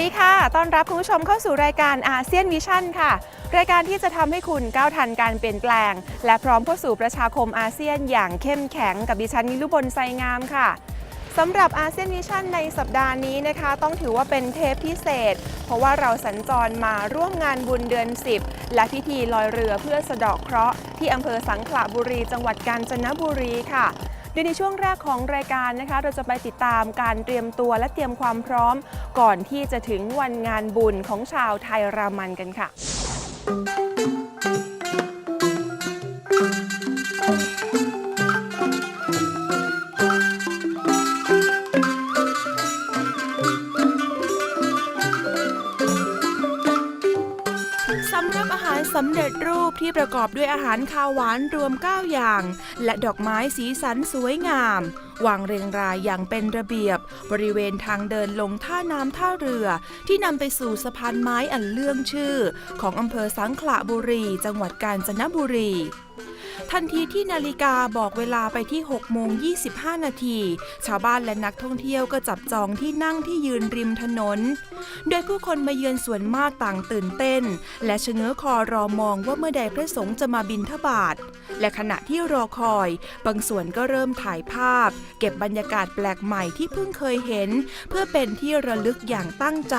วัสดีค่ะ ต้อนรับคุณผู้ชมเข้าสู่รายการอาเซียนวิชั่นค่ะ รายการที่จะทำให้คุณก้าวทันการเปลี่ยนแปลง และพร้อมเข้าสู่ประชาคมอาเซียนอย่างเข้มแข็งกับดิฉันนิลุบลไซงามค่ะสำหรับอาเซียนวิชั่นในสัปดาห์นี้นะคะ ต้องถือว่าเป็นเทปพิเศษ เพราะว่าเราสัญจรมาร่วมงานบุญเดือน 10 และพิธีลอยเรือเพื่อสะเดาะเคราะห์ที่อำเภอสังขละบุรีจังหวัดกาญจนบุรีค่ะ โดยในช่วงแรกของรายการนะคะ เราจะไปติดตามการเตรียมตัวและเตรียมความพร้อม ก่อนที่จะถึงวันงานบุญของชาวไทยรามันกันค่ะ สำเร็จรูปที่ประกอบด้วยอาหารคาวหวานรวม 9 อย่าง และดอกไม้สีสันสวยงาม วางเรียงรายอย่างเป็นระเบียบ บริเวณทางเดินลงท่าน้ำท่าเรือ ที่นำไปสู่สะพานไม้อันเลื่องชื่อ ของอำเภอสังขละบุรี จังหวัดกาญจนบุรี ทันทีที่นาฬิกาบอกเวลาไปที่6โมง25 นาที ชาวบ้านและนักท่องเที่ยวก็จับจองที่นั่งที่ยืนริมถนน โดยผู้คนมาเยือนส่วนมากต่างตื่นเต้น และชะเง้อคอรอมองว่าเมื่อใดพระสงฆ์จะมาบินทบาท และขณะที่รอคอย บางส่วนก็เริ่มถ่ายภาพ เก็บบรรยากาศแปลกใหม่ที่เพิ่งเคยเห็น เพื่อเป็นที่ระลึกอย่างตั้งใจ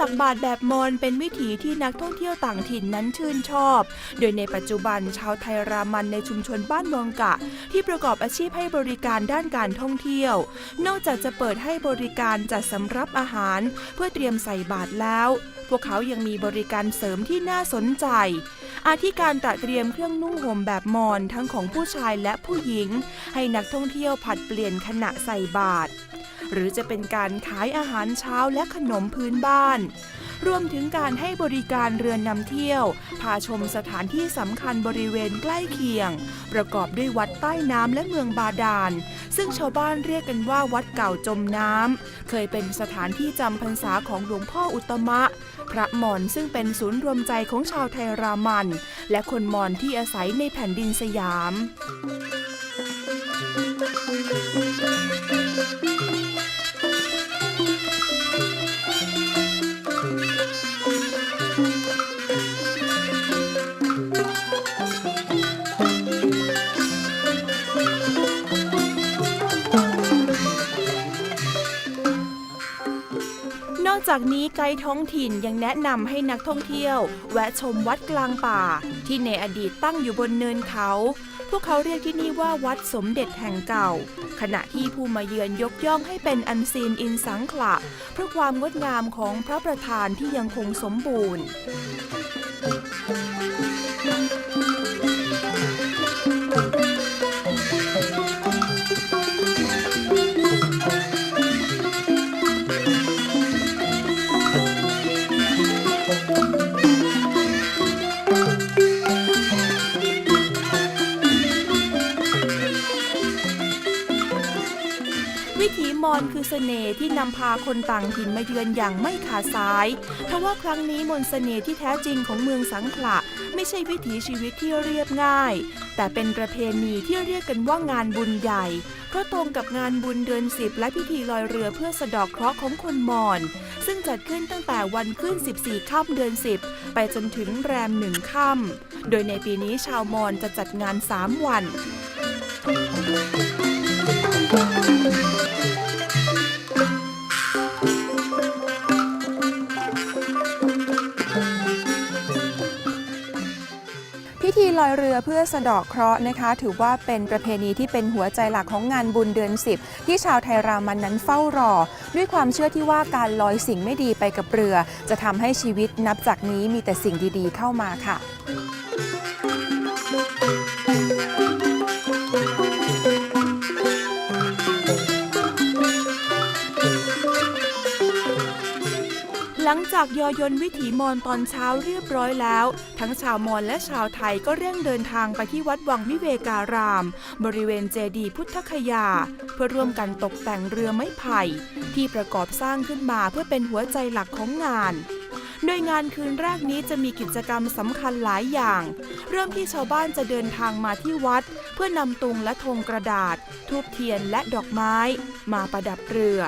ตักบาตรแบบมอญเป็นวิถีที่นักท่องเที่ยวต่างถิ่นนั้นชื่นชอบ โดยในปัจจุบันชาวไทยรามันในชุมชนบ้านวังกะ ที่ประกอบอาชีพให้บริการด้านการท่องเที่ยว นอกจากจะเปิดให้บริการจัดสำรับอาหาร เพื่อเตรียมใส่บาตรแล้ว พวกเขายังมีบริการเสริมที่น่าสนใจ อาทิการตระเตรียมเครื่องนุ่งห่มแบบมอญทั้งของผู้ชายและผู้หญิง ให้นักท่องเที่ยวผัดเปลี่ยนขณะใส่บาตร หรือจะเป็นการขายอาหารเช้าและขนมพื้นบ้าน รวมถึงการให้บริการเรือนนำเที่ยว พาชมสถานที่สำคัญบริเวณใกล้เคียง ประกอบด้วยวัดใต้น้ำและเมืองบาดาล ซึ่งชาวบ้านเรียกกันว่าวัดเก่าจมน้ำ เคยเป็นสถานที่จำพรรษาของหลวงพ่ออุตมะ พระมอญซึ่งเป็นศูนย์รวมใจของชาวไทยรามัน และคนมอญที่อาศัยในแผ่นดินสยาม นอกจากนี้ไกด์ท้องถิ่นยังแนะนำให้นักท่องเที่ยว แวะชมวัดกลางป่า ที่ในอดีตตั้งอยู่บนเนินเขา พวกเขาเรียกที่นี่ว่าวัดสมเด็จแห่งเก่า ขณะที่ผู้มาเยือนยกย่องให้เป็นอันซีนอินสังขละเพราะความงดงามของพระประธานที่ยังคงสมบูรณ์ มอญคือเสน่ห์ที่นำพาคนต่างถิ่นมาเยือนอย่างไม่ขาดสายทว่าครั้งนี้มนต์เสน่ห์ที่แท้จริงของเมืองสังขละ ไม่ใช่วิถีชีวิตที่เรียบง่าย แต่เป็นประเพณีที่เรียกกันว่างานบุญใหญ่ เพราะตรงกับงานบุญเดือนสิบและพิธีลอยเรือเพื่อสะดอกเคราะห์ของคนมอญซึ่งจัดขึ้นตั้งแต่วันขึ้น 14 ค่ำเดือน 10 ไปจนถึงแรมหนึ่งค่ำโดยในปีนี้ชาวมอญจะจัดงาน 3 วัน พิธีลอยเรือเพื่อสะดอกเคราะห์นะคะ ถือว่าเป็นประเพณีที่เป็นหัวใจหลักของงานบุญเดือน 10 ที่ชาวไทยรามันนั้นเฝ้ารอ ด้วยความเชื่อที่ว่าการลอยสิ่งไม่ดีไปกับเรือ จะทำให้ชีวิตนับจากนี้มีแต่สิ่งดีๆ เข้ามาค่ะ หลังจากยอยนวิถีมอญตอนเช้าเรียบร้อยแล้ว ทั้งชาวมอญและชาวไทยก็เร่งเดินทางไปที่วัดวังวิเวการาม บริเวณเจดีย์พุทธคยา เพื่อร่วมกันตกแต่งเรือไม้ไผ่ ที่ประกอบสร้างขึ้นมาเพื่อเป็นหัวใจหลักของงานโดยงานคืนแรกนี้จะมีกิจกรรมสำคัญหลายอย่าง เริ่มที่ชาวบ้านจะเดินทางมาที่วัด เพื่อนำตุงและธงกระดาษ ทูบเทียนและดอกไม้ มาประดับเรือ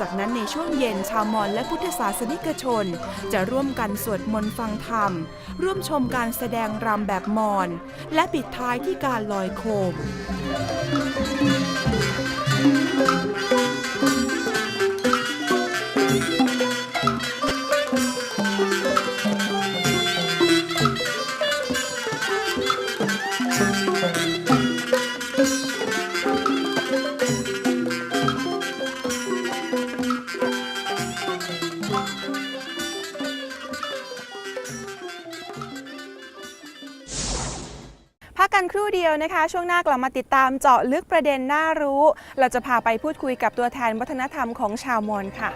จากนั้นในช่วงเย็นชาวมอญและพุทธศาสนิกชน จะร่วมกันสวดมนต์ฟังธรรม ร่วมชมการแสดงรำแบบมอญและปิดท้ายที่การลอยโคม พักกันครู่เดียวนะคะ ช่วงหน้ากลับมาติดตามเจาะลึกประเด็นน่ารู้ เราจะพาไปพูดคุยกับตัวแทนวัฒนธรรมของชาวมอญค่ะ